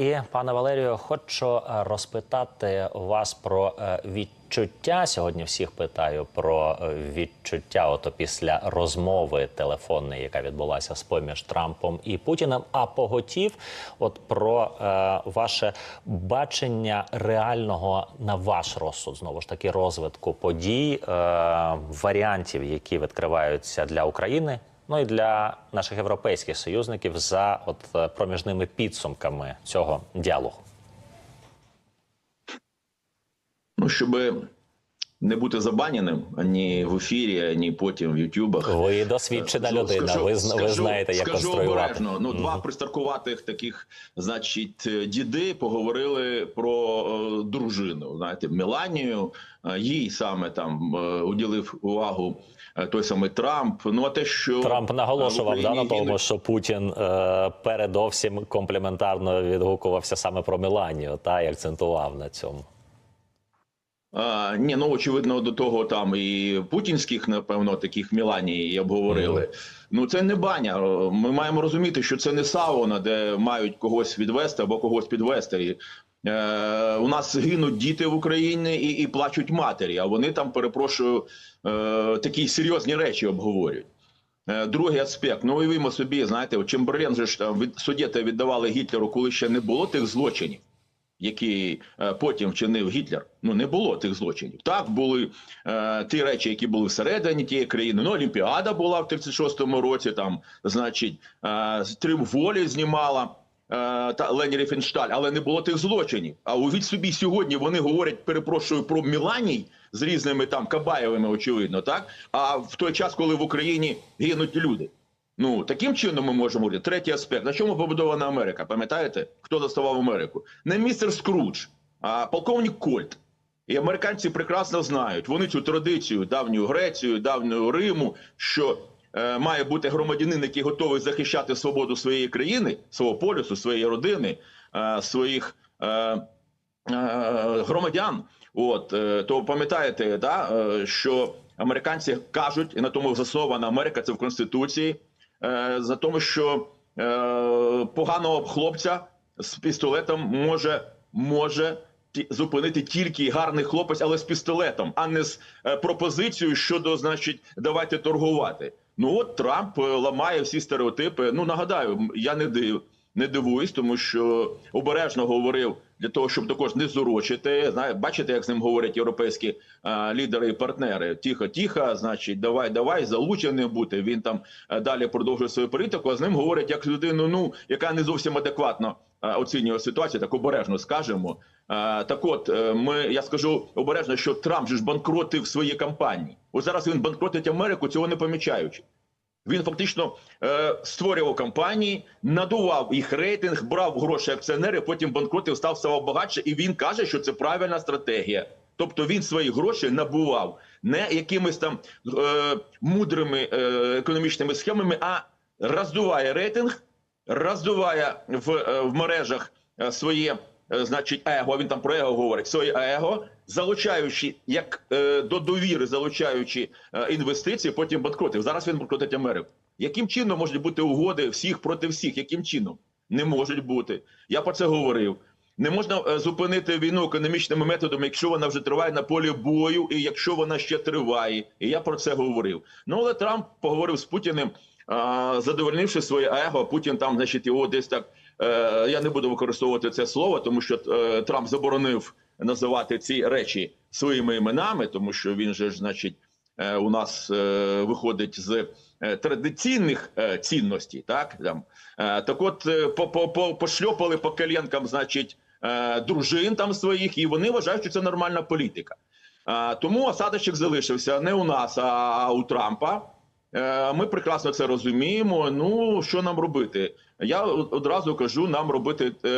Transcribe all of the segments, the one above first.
І пане Валерію, хочу е, розпитати вас про е, відчуття. Сьогодні всіх питаю про е, відчуття. Ото після розмови телефонної, яка відбулася з поміж Трампом і Путіним. А поготів, от про е, ваше бачення реального на ваш розсуд, знову ж таки, розвитку подій, е, варіантів, які відкриваються для України. Ну і для наших європейських союзників за от е, проміжними підсумками цього діалогу. Ну, щоб не бути забаненим ані в ефірі, ані потім в Ютубах. Ви досвідчена Скажу- людина. скажу- ви, зна- ви скажу- знаєте, як скажу конструювати. обережно. Ну, два пристаркуватих таких, значить, е, діди поговорили про е, дружину. Знаєте, Меланію. Е, Їй саме там е, уділив увагу е, той самий Трамп. Ну а те, що Трамп е, наголошував да, на тому, що Путін е, передовсім компліментарно відгукувався саме про Меланію, та і акцентував на цьому. А, ні, ну очевидно, до того там і путінських, напевно, таких Міланій обговорили. Ну це не баня. Ми маємо розуміти, що це не сауна, де мають когось відвести або когось підвести. І, Е, у нас гинуть діти в Україні і, і плачуть матері, а вони там, перепрошую, е, такі серйозні речі обговорюють. Е, Другий аспект. Ну, уявімо собі, знаєте, Чемберлен же ж там від суддєти віддавали Гітлеру, коли ще не було тих злочинів які е, потім вчинив Гітлер. Ну не було тих злочинів. Так були е, ті речі, які були всередині тієї країни. Ну, Олімпіада була в 36-му році. Там, значить, е, Тріумф волі знімала. е, Та Лені Ріфеншталь, але не було тих злочинів. А увіть собі сьогодні вони говорять, перепрошую про Міланій з різними там Кабаєвими, очевидно, так а в той час, коли в Україні гинуть люди. Ну таким чином ми можемо говорити. Третій аспект. На чому побудована Америка? Пам'ятаєте, хто заставав Америку? Не містер Скрудж, а полковник Кольт. І американці прекрасно знають вони цю традицію давню Грецію, давнього Риму, що е, має бути громадянин, який готовий захищати свободу своєї країни, свого полюсу, своєї родини, е, своїх е, е, громадян. От е, то пам'ятаєте, да, е, що американці кажуть, і на тому заснована Америка, це в конституції, за тому, що е, поганого хлопця з пістолетом може, може зупинити тільки гарний хлопець, але з пістолетом, а не з е, пропозицією щодо, значить, давайте торгувати. Ну от Трамп е, ламає всі стереотипи. Ну нагадаю, я не див. Не дивуюсь, тому що обережно говорив для того, щоб також не зурочити. Знає, бачите, як з ним говорять європейські а, лідери і партнери. Тихо, тихо, значить, давай, давай, залученим бути. Він там далі продовжує свою політику. А з ним говорять як людину, ну яка не зовсім адекватно а, оцінює ситуацію, так обережно скажемо. А, так, от е, ми я скажу обережно, що Трамп же ж банкротив свої кампанії. Ось зараз він банкротить Америку, цього не помічаючи. Він фактично е, створював компанії, надував їх рейтинг, брав гроші акціонери, потім банкротив, став ставав багатше, і він каже, що це правильна стратегія. Тобто він свої гроші набував не якимись там е, мудрими е, економічними схемами, а роздуває рейтинг, роздуває в, е, в мережах е, своє, значить, его. Він там про его говорить, своє его, залучаючи як е, до довіри, залучаючи е, інвестиції, потім банкротив. Зараз він банкротить Америку. Яким чином можуть бути угоди всіх проти всіх? Яким чином? Не можуть бути. Я про це говорив. Не можна е, зупинити війну економічними методами, якщо вона вже триває на полі бою, і якщо вона ще триває. І я про це говорив. Ну але Трамп поговорив з Путіним, задовольнивши своє его. Путін там, значить, його десь так. Е, я не буду використовувати це слово, тому що е, Трамп заборонив називати ці речі своїми іменами, тому що він же значить, е, у нас виходить з традиційних цінностей, так так, от по, по, по пошльопали по коленкам, значить, дружин там своїх, і вони вважають, що це нормальна політика. Тому осадочок залишився не у нас, а у Трампа. Е, Ми прекрасно це розуміємо. Ну що нам робити? Я одразу кажу: нам робити е,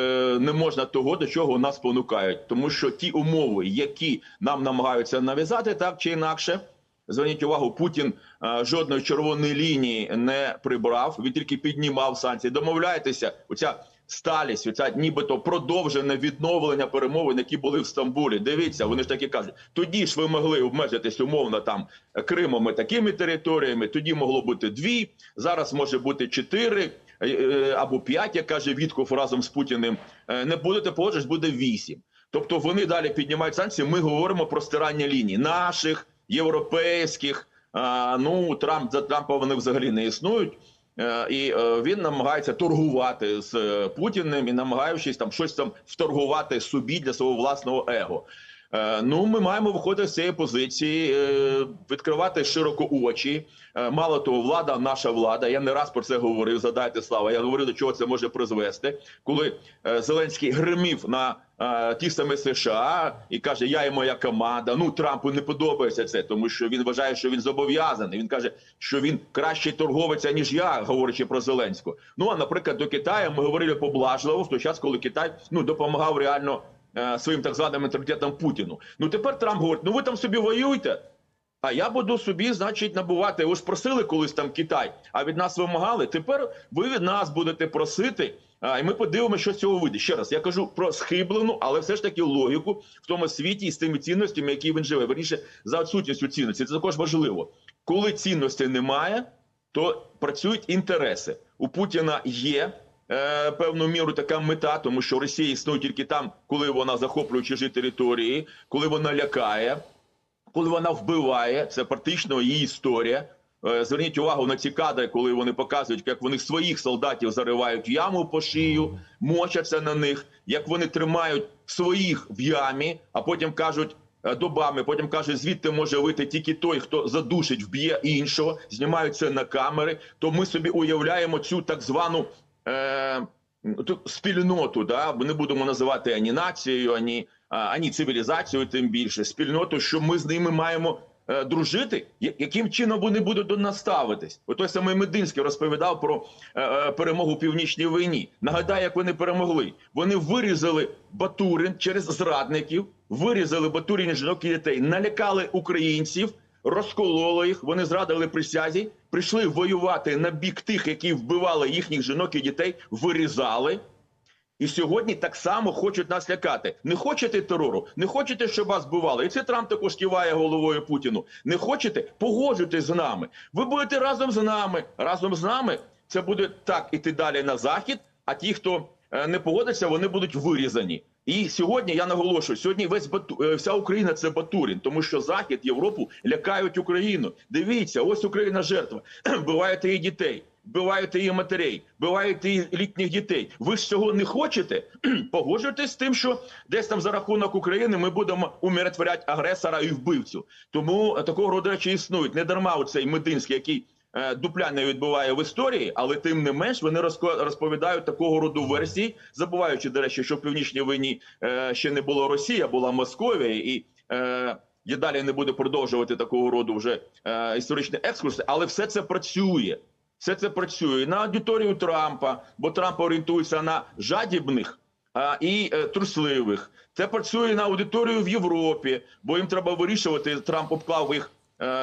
не можна того, до чого нас понукають, тому що ті умови, які нам намагаються нав'язати, так чи інакше. Зверніть увагу, Путін е, жодної червоної лінії не прибрав. Він тільки піднімав санкції. Домовляйтеся, оця сталість, оця нібито продовжене відновлення перемовин, які були в Стамбулі. Дивіться, вони ж таки кажуть, тоді ж ви могли обмежитись умовно там Кримом і такими територіями. Тоді могло бути дві, зараз може бути чотири. е, або 5, як каже Вітков разом з Путіним, е, не будете погоджуватись, буде 8. Тобто вони далі піднімають санкції. Ми говоримо про стирання ліній наших, європейських. Ну Трамп за Трампа вони взагалі не існують. Е, І е, він намагається торгувати з е, Путіним і намагаючись там щось там вторгувати собі для свого власного его. Е, Ну, ми маємо виходити з цієї позиції, е, відкривати широко очі. Е, Мало того, влада, наша влада. Я не раз про це говорив. Задайте слава. Я говорив, до чого це може призвести, коли Зеленський гримів на ті самі США і каже: Я і моя команда. Ну Трампу не подобається це, тому що він вважає, що він зобов'язаний. Він каже, що він кращий торговець, ніж я, говорячи про Зеленського. Ну а наприклад, до Китаю ми говорили поблажливо в той час, коли Китай ну допомагав реально своїм так званим менталітетом Путіну. Ну тепер Трамп говорить: ну ви там собі воюйте. А я буду собі, значить, набувати. Ви ж просили колись там Китай, а від нас вимагали. Тепер ви від нас будете просити. А, і ми подивимося, що з цього вийде. Ще раз я кажу про схиблену, але все ж таки логіку в тому світі і з тими цінностями, які він живе. Верніше за відсутністю цінності. Це також важливо. Коли цінностей немає, то працюють інтереси. У Путіна є е, певну міру така мета, тому що Росія існує тільки там, коли вона захоплює чужі території, коли вона лякає коли вона вбиває, це практично її історія. Е, Зверніть увагу на ці кадри, коли вони показують, як вони своїх солдатів заривають яму по шию, мочаться на них, як вони тримають своїх в ямі, а потім кажуть е, добами, потім кажуть, звідти може вийти тільки той, хто задушить, вб'є іншого, знімають це на камери. То ми собі уявляємо цю так звану е, ту спільноту, да? ми не будемо називати ані нацією, ані, ані цивілізацією, тим більше спільноту, що ми з ними маємо е, дружити. Яким чином вони будуть до нас ставитись? От той Мединський розповідав про е, е, перемогу в північній війні. Нагадаю, як вони перемогли. Вони вирізали Батурин через зрадників, вирізали Батурин жінок і дітей, налякали українців. Розкололи їх, вони зрадили присязі, прийшли воювати на бік тих, які вбивали їхніх жінок і дітей, вирізали. І сьогодні так само хочуть нас лякати. Не хочете терору, не хочете, щоб вас вбивали. І це Трамп також киває головою Путіну. Не хочете, погоджуйтесь з нами. Ви будете разом з нами. Разом з нами це буде так іти далі на захід. А ті, хто е, не погодиться, вони будуть вирізані. І сьогодні я наголошую: сьогодні весь Бату, е, вся Україна це Батурін, тому що Захід, Європу лякають Україну. Дивіться, ось Україна жертва. Вбиваєте її дітей, вбиваєте її матерей, вбиваєте її літніх дітей. Ви ж цього не хочете? Погоджуйтесь з тим, що десь там за рахунок України ми будемо умиротворяти агресора і вбивцю. Тому такого роду речі існують. Не дарма оцей Мединський, який дупля не відбуває в історії, але тим не менш вони розповідають такого роду версії, забуваючи, до речі, що в північній війні е, ще не було Росія, була Московія і. Е, я далі не буду продовжувати такого роду вже е, історичні екскурси, але все це працює. Все це працює на аудиторію Трампа, бо Трамп орієнтується на жадібних а, і е, трусливих. Це працює на аудиторію в Європі, бо їм треба вирішувати. Трамп обклав їх е,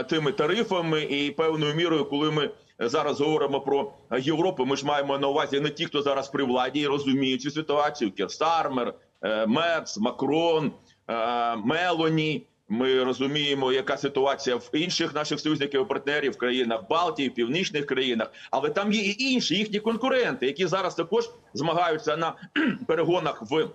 тими тарифами і певною мірою, коли ми зараз говоримо про е, Європу, ми ж маємо на увазі не ті, хто зараз при владі і розуміють цю ситуацію: Кір Стармер, е, Мерц, Макрон, е, Мелоні. Ми розуміємо, яка ситуація в інших наших союзників і партнерів в країнах Балтії, в північних країнах, але там є і інші їхні конкуренти, які зараз також змагаються на перегонах в.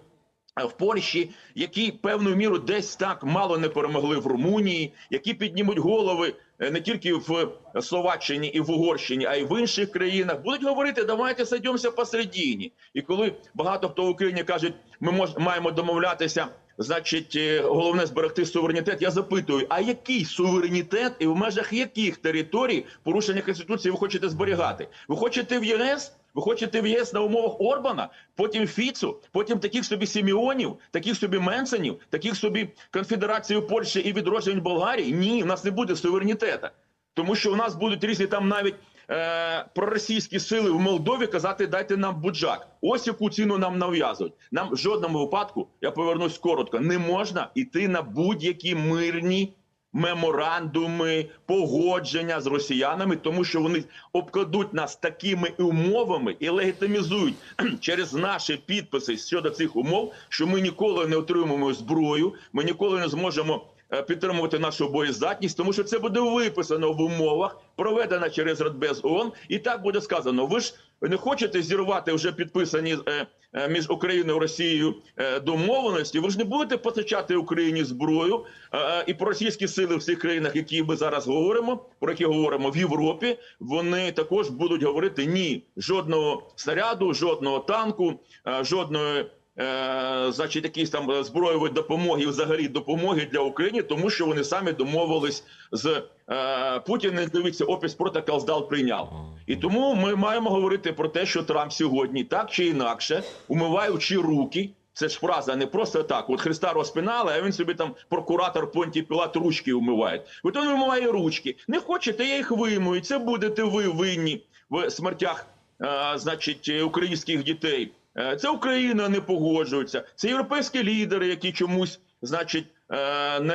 В Польщі, які певною міру десь так мало не перемогли в Румунії, які піднімуть голови е, не тільки в Словаччині і в Угорщині, а й в інших країнах, будуть говорити, давайте садимося посередині. І коли багато хто в Україні кажуть, ми мож, маємо домовлятися, значить, е, головне зберегти суверенітет. Я запитую, а який суверенітет і в межах яких територій порушення конституції ви хочете зберігати? Ви хочете в ЄС? Ви хочете в ЄС на умовах Орбана, потім Фіцу, потім таких собі Сіміонів, таких собі Менсенів, таких собі конфедерацію Польщі і відроджень Болгарії? Ні, в нас не буде суверенітету. Тому що у нас будуть різні там навіть е, проросійські сили в Молдові казати, дайте нам буджак. Ось яку ціну нам нав'язують. Нам в жодному випадку, я повернусь коротко, не можна йти на будь-які мирні меморандуми, погодження з росіянами, тому що вони обкладуть нас такими умовами і легітимізують через наші підписи щодо цих умов, що ми ніколи не отримаємо зброю, ми ніколи не зможемо підтримувати нашу боєздатність, тому що це буде виписано в умовах, проведено через Радбез ООН, і так буде сказано. Ви ж не хочете зірвати вже підписані е, е, між Україною і Росією е, домовленості. Ви ж не будете постачати Україні зброю е, і про російські сили в цих країнах, які ми зараз говоримо, про які говоримо в Європі. Вони також будуть говорити ні, жодного снаряду, жодного танку, е, жодної. Е, значить, якісь там зброєвої допомоги, і взагалі допомоги для України, тому що вони самі домовились з е, Путіним. Дивіться, опіс протокол здал прийняв. І тому ми маємо говорити про те, що Трамп сьогодні так чи інакше, умиваючи руки. Це ж фраза не просто так. От Христа розпинали, а він собі там прокуратор Понтій Пілат ручки умиває. От він вимиває ручки. Не хочете, я їх вимою. Це будете ви винні в смертях, е, значить, українських дітей. Е, Це Україна не погоджується. Це європейські лідери, які чомусь, значить, е, не.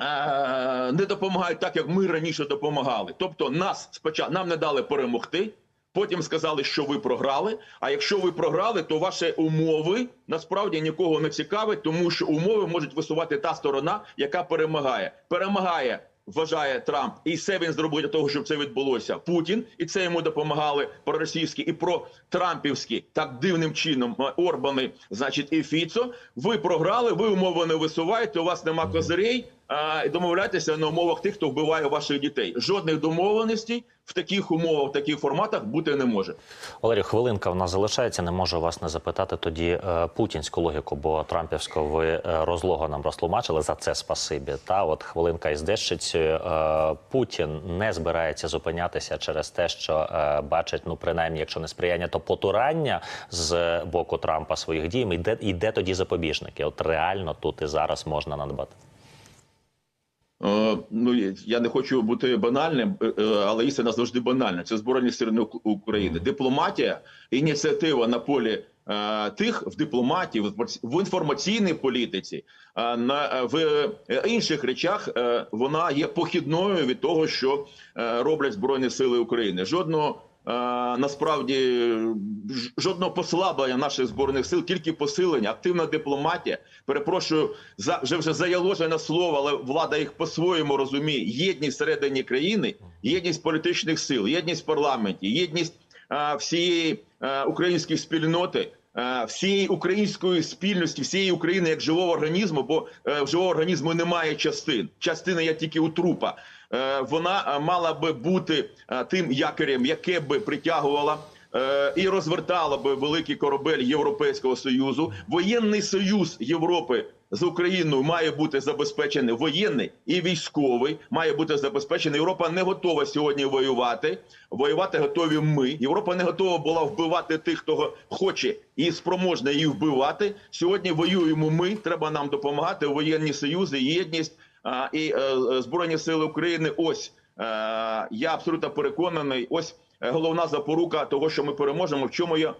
е, Не допомагають так, як ми раніше допомагали. Тобто, нас спочатку нам не дали перемогти. Потім сказали, що ви програли. А якщо ви програли, то ваші умови насправді нікого не цікавить, тому що умови можуть висувати та сторона, яка перемагає. Перемагає, вважає Трамп, і все він зробив для того, щоб це відбулося. Путін, і це йому допомагали проросійські і про Трампівські так дивним чином е, Орбани, значить, і Фіцо. Ви програли, ви умови не висуваєте. У вас нема козирей. І домовляйтеся на умовах тих, хто вбиває ваших дітей. Жодних домовленостей в таких умовах, в таких форматах бути не може. Валерію, хвилинка в нас залишається. Не можу вас не запитати тоді е, путінську логіку, бо Трампівську ви е, розлого нам розтлумачили за це спасибі. Та от хвилинка із дещицею. Е, Путін не збирається зупинятися через те, що бачить, ну принаймні, якщо не сприяння, то потурання з боку Трампа своїх дій. І де, і де тоді запобіжники? От реально тут і зараз можна надбати. Е, Ну я не хочу бути банальним, е, е, але істина завжди банальна. Це збройні сили України. Дипломатія, ініціатива на полі тих в дипломатії, в інформаційній політиці, на в інших речах вона є похідною від того, що роблять збройні сили України. Жодного. Е, Насправді жодного послаблення наших збройних сил, тільки посилення, активна дипломатія. Перепрошую за вже вже заяложене слово, але влада їх по-своєму розуміє. Єдність всередині країни, єдність політичних сил, єдність парламенті, єдність е, всієї е, української спільноти. Всієї української спільності, всієї України як живого організму, бо в живого організму немає частин. Частина є тільки у трупа. Е, Вона е, мала би бути е, тим якорем, яке би притягувала і розвертала би великий корабель Європейського союзу. Воєнний союз Європи з Україною має бути забезпечений воєнний і військовий. Має бути забезпечений. Європа не готова сьогодні воювати. Воювати готові ми. Європа не готова була вбивати тих, хто хоче і спроможна її вбивати. Сьогодні воюємо ми. Треба нам допомагати. Воєнні союзи, єдність і е, е, збройні сили України. Ось е, я абсолютно переконаний. Ось головна запорука того, що ми переможемо. В чому я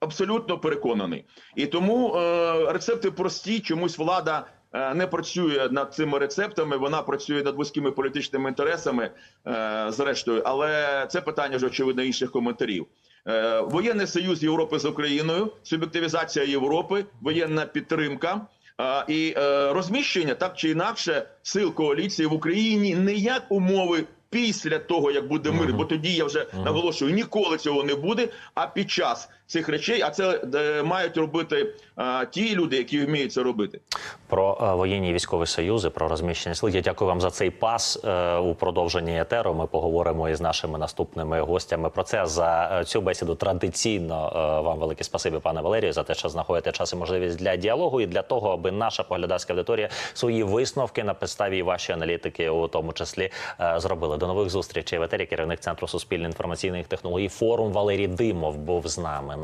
абсолютно переконаний, і тому рецепти прості. Чомусь влада не працює над цими рецептами. Вона працює над вузькими політичними інтересами, зрештою, але це питання вже очевидно інших коментарів. Воєнний союз Європи з Україною, суб'єктивізація Європи, воєнна підтримка. І е, розміщення так чи інакше сил коаліції в Україні не як умови після того, як буде мир, бо тоді я вже наголошую, ніколи цього не буде. А під час цих речей, а це е, мають робити е, ті люди, які вміють це робити. Про е, воєнні і військові союзи, про розміщення сил. Я дякую вам за цей пас у продовженні етеру. Ми поговоримо із нашими наступними гостями про це. За цю бесіду традиційно вам велике спасибі, пане Валерію, за те, що знаходите час і можливість для діалогу і для того, аби наша поглядацька аудиторія свої висновки на підставі вашої аналітики, у тому числі, зробили. До нових зустрічей в етері. Керівник центру суспільної інформаційних технологій. Форум Валерій Димов був з нами.